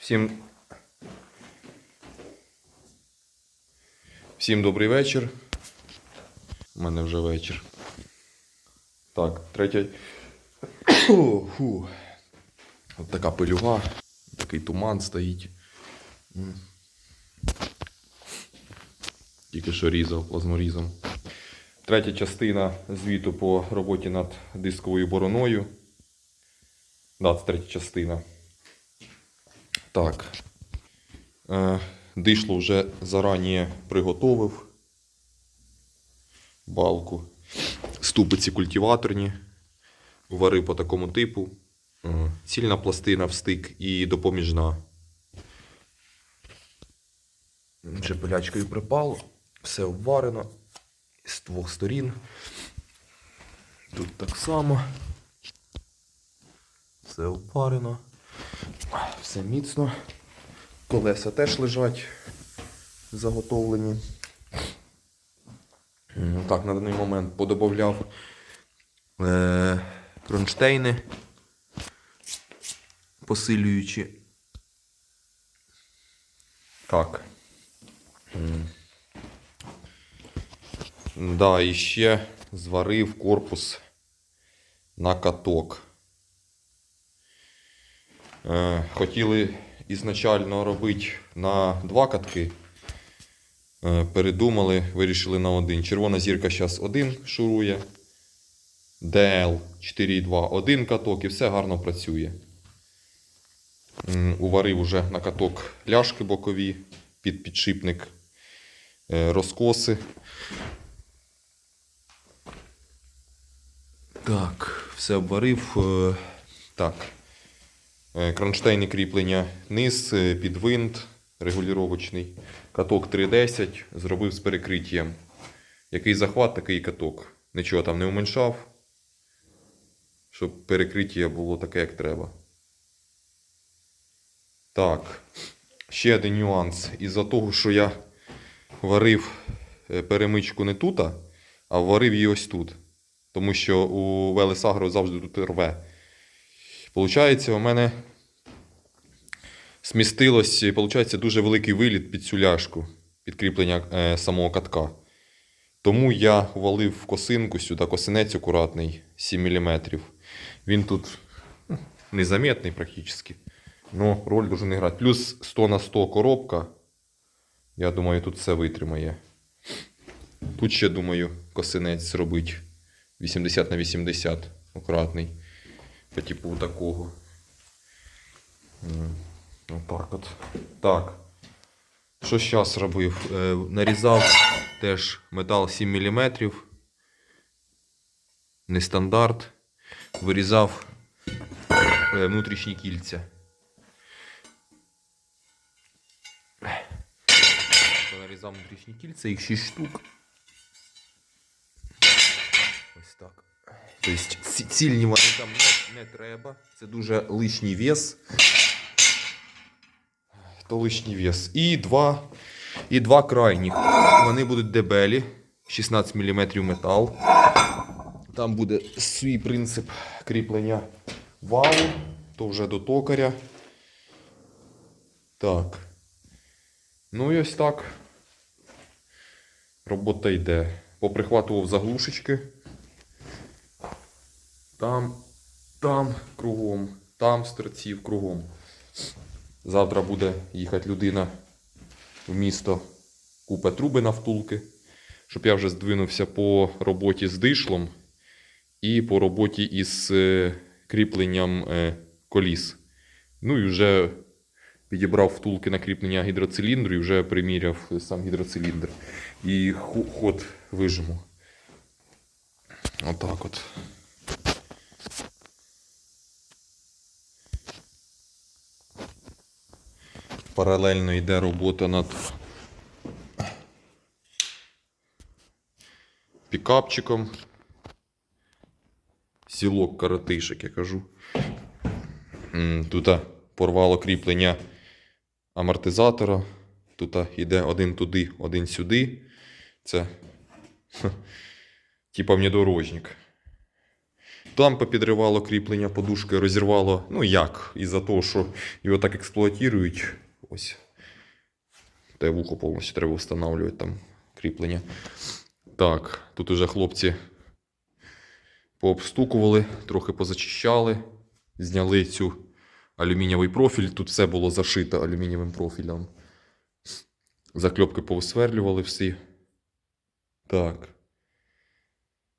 Всім. Всім добрий вечір. У мене вже вечір. Так, третя. Фу. От така пилюга, такий туман стоїть. Тільки що різав плазморізом. Третя частина звіту по роботі над дисковою бороною. Да, це третя частина. Так. Е, дишло вже зарані приготовив. Балку. Ступиці культиваторні. Варив по такому типу. Е, Цільна пластина в стик і допоміжна. Вже пилячкою припало. Все обварено з двох сторін. Тут так само. Все обварено. Все міцно. Колеса теж лежать заготовлені. Так, на даний момент подобавляв е- кронштейни, посилюючи. Так. М. Да, і ще зварив корпус на каток. Е, хотіли ізначально робити на два катки. Е, передумали, вирішили на один. Червона зірка зараз один шурує. DL 4.2 один каток і все гарно працює. Уварив уже на каток ляшки бокові під підшипник, е, розкоси. Так, все обварив. Так. Е, Кронштейни кріплення низ, е, під винт регулювачний. Каток 3.10 зробив з перекриттям. Який захват, такий каток. Нічого там не уменьшав, щоб перекриття було таке, як треба. Так. Ще один нюанс. Із-за того, що я варив е, перемичку не тут, а варив її ось тут. Тому що у Велесагро завжди тут рве. Получається, у мене смістилось, получається, дуже великий виліт під цю ляшку, підкріплення е, самого катка. Тому я ввалив в косинку сюди, косинець акуратний, 7 мм. Він тут незаметний практично. Ну, роль дуже не грати. Плюс 100 на 100 коробка. Я думаю, тут все витримає. Тут ще, думаю, косинець зробить 80 на 80 акуратний. По типу такого. Отак от. Так. Що зараз робив? Е, нарізав теж метал 7 мм. Нестандарт. Вирізав е, внутрішні кільця. Нарізав внутрішні кільця, їх 6 штук. Ось так. Тобто цільні вони там не, не треба. Це дуже лишній вес. То лишній вес. І два, і два крайніх. Вони будуть дебелі. 16 мм метал. Там буде свій принцип кріплення валу. То вже до токаря. Так. Ну і ось так. Робота йде. Поприхватував заглушечки. Там, там кругом, там стерців кругом. Завтра буде їхати людина в місто, купе труби на втулки, щоб я вже здвинувся по роботі з дишлом і по роботі із е, кріпленням е, коліс. Ну і вже підібрав втулки на кріплення гідроциліндру і вже приміряв сам гідроциліндр. І ход вижиму. Отак от. Паралельно йде робота над пікапчиком. Сілок каратишек, я кажу. Тут порвало кріплення амортизатора. Тут йде один туди, один сюди. Це ха, типа внедорожник. Там попідривало кріплення подушки, розірвало. Ну як? Із-за того, що його так експлуатують. Ось. Те вухо повністю треба встановлювати там кріплення. Так, тут уже хлопці пообстукували, трохи позачищали, зняли цю алюмінієвий профіль. Тут все було зашито алюмінієвим профілем. Закльопки повисверлювали всі. Так.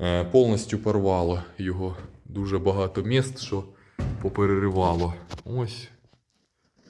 Е, повністю порвало його дуже багато міст, що попереривало. Ось.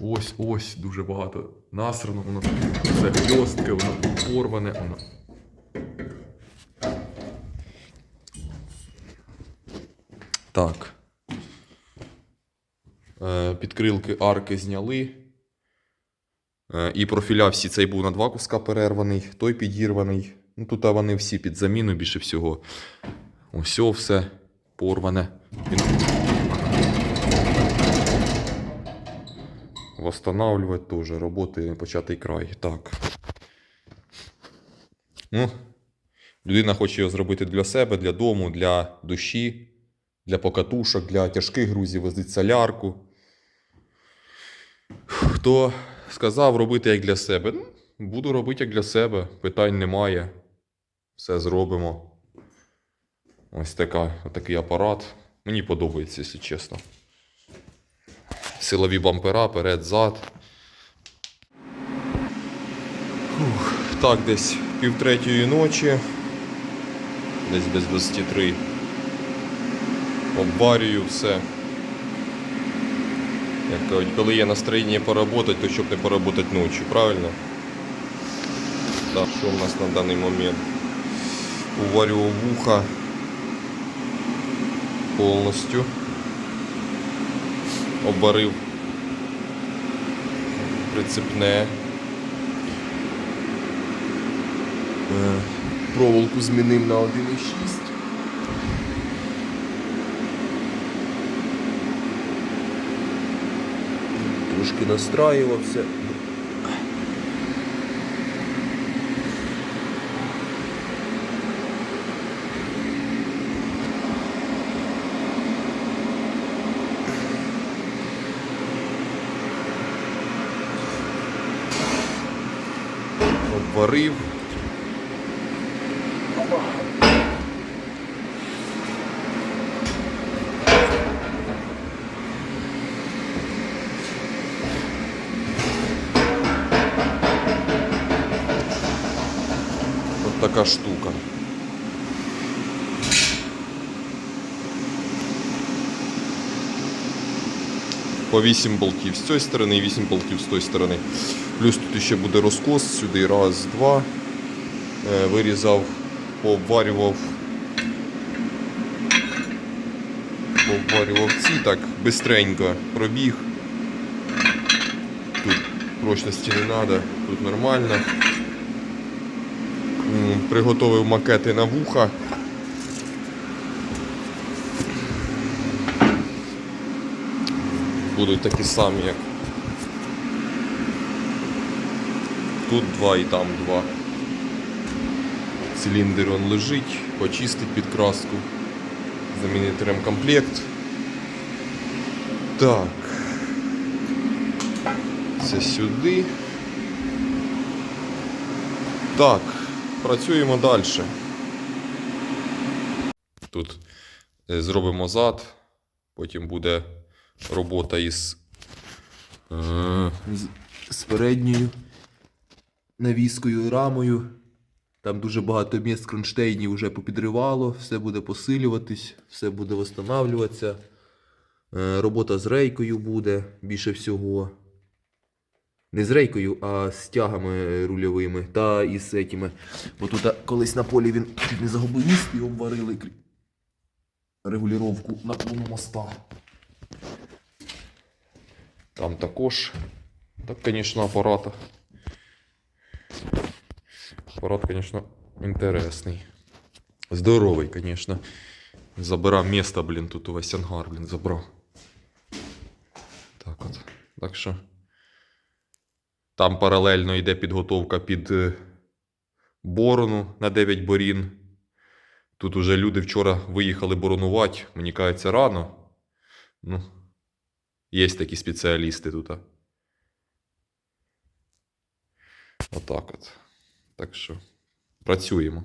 Ось, ось, дуже багато насрано, воно все хльостке, воно порване. Воно. Так. Е, підкрилки арки зняли. Е, і профіля всі цей був на два куска перерваний, той підірваний. Ну, тут вони всі під заміну більше всього. Ось все порване. Він... Восстанавливать теж. Роботи початий край. Так. Ну, людина хоче його зробити для себе, для дому, для душі, для покатушок, для тяжких грузів, возить солярку. Хто сказав робити як для себе? Ну, буду робити як для себе. Питань немає. Все зробимо. Ось така, такий апарат. Мені подобається, якщо чесно. Силові бампера, перед, зад. Фух, так, десь півтретьої ночі. Десь без 23. Обварюю все. Як кажуть, коли є настроєння поработати, то щоб не поработати ночі, правильно? Так, що в нас на даний момент? Уварював вуха повністю. Обварив прицепне. Е, Проволоку змінив на 1,6. Трошки настраювався. Обварив. От така штука. По 8 болтів з цієї сторони і 8 болтів з тої сторони. Плюс тут ще буде розкос, сюди раз, два. Е, Вирізав, пообварював. Пообварював ці так, бистренько пробіг. Тут прочності не треба, тут нормально. Приготовив макети на вуха. Будуть такі самі, як тут два і там два. Циліндр он лежить, почистить підкраску, замінити ремкомплект. Так. Це сюди. Так, працюємо далі. Тут е, зробимо зад, потім буде робота із, е, з, передньою навіскою рамою. Там дуже багато місць кронштейнів вже попідривало, все буде посилюватись, все буде встановлюватися. Е, робота з рейкою буде більше всього. Не з рейкою, а з тягами рульовими та із этими. Бо тут колись на полі він не загубив міст і обварили крі- регулювання наклону моста. Там також. Так, звісно, апарат. Апарат, звісно, інтересний. Здоровий, звісно. Забирав місто, блін, тут увесь ангар, блін, забрав. Так от. Так що. Там паралельно йде підготовка під е, борону на 9 борін. Тут уже люди вчора виїхали боронувати, мені кажеться, рано. Ну, є такі спеціалісти тут. Отак от. Так що працюємо.